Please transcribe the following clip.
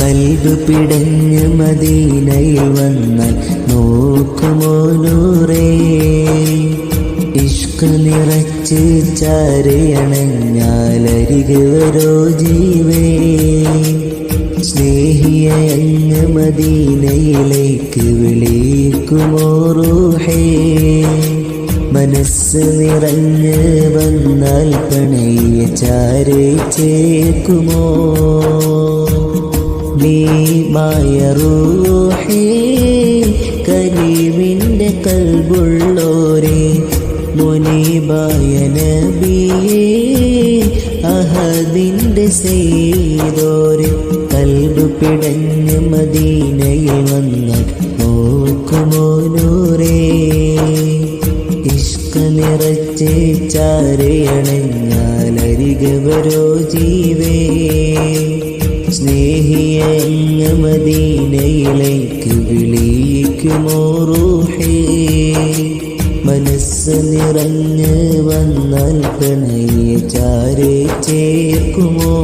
കൽബ് പിടഞ്ഞ് മദീനയിൽ വന്നാൽ നോക്കുമോ നൂറേ ഇഷ്ക് നിറച്ച് ചാരയണഞ്ഞാലരികെ വരോ ജീവേ. സ്നേഹിയങ്ങ് മദീനയിലേക്ക് വിളിക്കുമോ റൂഹേ. മനസ്സ് നിറഞ്ഞ് വന്നാൽ പണയ ചാരേ ചേക്കുമോ മായറൂഹേ കരീമിന്റെ കൽബുള്ളോരേ മുനീബായ നബിയേ അഹദിന്റെ ചെയ്തോരെ കൽബ് പിടഞ്ഞ് മദീനയിൽ വന്ന നോക്കുമോ ഇഷ്ക നിറച്ച് ചാരയണഞ്ഞാലരികെ വരോ അങ്ങ് മദീനയിലേക്ക് വിളിക്കുമോ റൂഹേ മനസ്സ് നിറഞ്ഞ് വന്നാൽ പ്രണയ ചാരേ ചേർക്കുമോ?